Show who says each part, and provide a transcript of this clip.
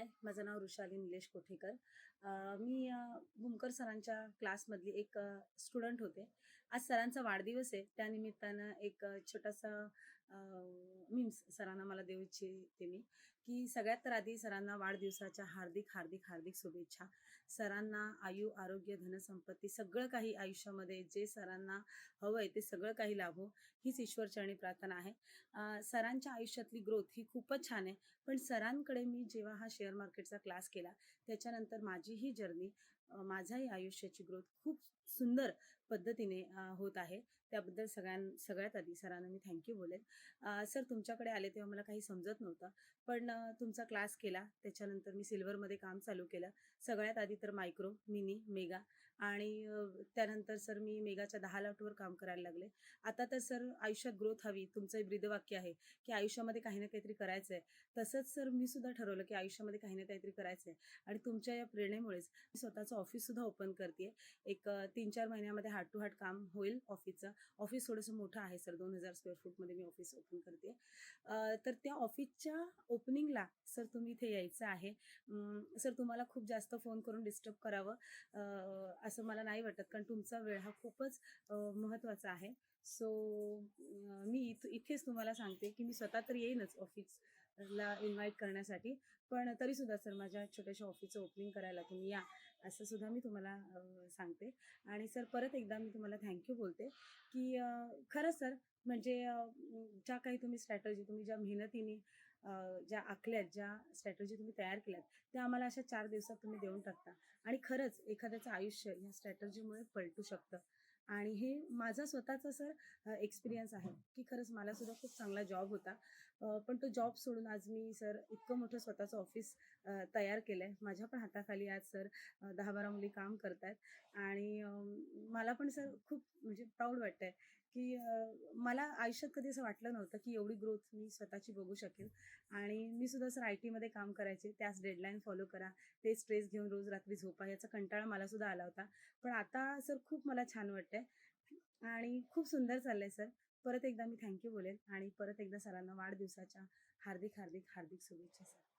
Speaker 1: हाय माझं नाव ऋषाली निलेश कोठेकर. मी भूमकर सरांच्या क्लासमधली एक स्टुडंट होते. आज सरांचा वाढदिवस आहे. त्यानिमित्तानं एक छोटासा मी सरांना मला देऊ इच्छिते मी की सगळ्यात तर आधी सरांना वाढदिवसाच्या हार्दिक हार्दिक हार्दिक शुभेच्छा. सरांना आयु आरोग्य धनसंपत्ती सगळं काही आयुष्यामध्ये जे सरांना हवं आहे ते सगळं काही लाभो हीच ईश्वरचरणी प्रार्थना आहे. सरांच्या आयुष्यातली ग्रोथ ही खूपच छान आहे. पण सरांकडे मी जेव्हा हा शेअर मार्केटचा क्लास केला त्याच्यानंतर माझी ही जर्नी माझ्याही आयुष्याची ग्रोथ खूप सुंदर पद्धतीने होत आहे. त्याबद्दल सगळ्यां सगळ्यात आधी सरांना मी थँक्यू बोलेन. सर तुमच्याकडे आले तेव्हा मला काही समजत नव्हतं. पण तुमचा क्लास केला. त्याच्यानंतर मी सिल्वरमध्ये काम चालू केलं. सगळ्यात आधी तर मायक्रो मिनी मेगा आणि त्यानंतर सर मी मेगाच्या दहा लॉटवर काम करायला लागले. आता तर सर आयुष्यात ग्रोथ हवी. तुमचं ब्रीदवाक्य आहे की आयुष्यामध्ये काही ना काहीतरी करायचं आहे. तसंच सर मी सुद्धा ठरवलं की आयुष्यामध्ये काही ना काहीतरी करायचं आहे आणि तुमच्या या प्रेरणेमुळेच मी स्वतःचं ऑफिससुद्धा ओपन करते एक तीन चार महिन्यामध्ये हार्ट टू हार्ट काम होईल ऑफिसचं ऑफिस थोडंसं मोठं आहे सर. दोन हजार स्क्वेअर फूटमध्ये मी ऑफिस ओपन करते. तर त्या ऑफिसच्या ओपनिंगला सर तुम्ही इथे यायचं आहे. सर तुम्हाला खूप जास्त फोन करून डिस्टर्ब करावं. असं मला नाही वाटत कारण तुमचा वेळ हा खूपच महत्त्वाचा आहे. सो मी इथेच तुम्हाला सांगते की मी स्वतः तर येईनच ऑफिस ला इन्व्हाइट करण्यासाठी. पण तरीसुद्धा सर माझ्या छोट्याशा ऑफिसचं ओपनिंग करायला तुम्ही या असं सुद्धा मी तुम्हाला सांगते. आणि सर परत एकदा मी तुम्हाला थँक्यू बोलते की खरं खरंच सर म्हणजे ज्या काही तुम्ही स्ट्रॅटर्जी तुम्ही ज्या मेहनतीने ज्या आखल्यात ज्या स्ट्रॅटर्जी तुम्ही तयार केल्यात त्या आम्हाला अशा चार दिवसात तुम्ही देऊन टाकता. आणि खरंच एखाद्याचं आयुष्य ह्या स्ट्रॅटर्जीमुळे पलटू शकतं. आणि हे माझा स्वतःचा सर एक्सपिरियन्स आहे की खरंच मला सुद्धा खूप चांगला जॉब होता. पण तो जॉब सोडून आज मी सर इतकं मोठं स्वतःचं ऑफिस तयार केलं आहे माझ्या पण हाताखाली आज सर दहा बारा मुली काम करत आहेत आणि मला पण सर खूप म्हणजे प्राऊड वाटतं आहे की मला आयुष्यात कधी असं वाटलं नव्हतं की एवढी ग्रोथ मी स्वतःची बघू शकेल. आणि मी सुद्धा सर आय टीमध्ये काम करायचे त्याच डेडलाईन फॉलो करा ते स्ट्रेस घेऊन रोज रात्री झोपा याचा कंटाळा मला सुद्धा आला होता. पण आता सर खूप मला छान वाटतंय. आणि खूप सुंदर चाललंय सर परत एकदा मी थँक्यू बोलेन. आणि परत एकदा सरांना वाढदिवसाच्या हार्दिक हार्दिक हार्दिक शुभेच्छा सर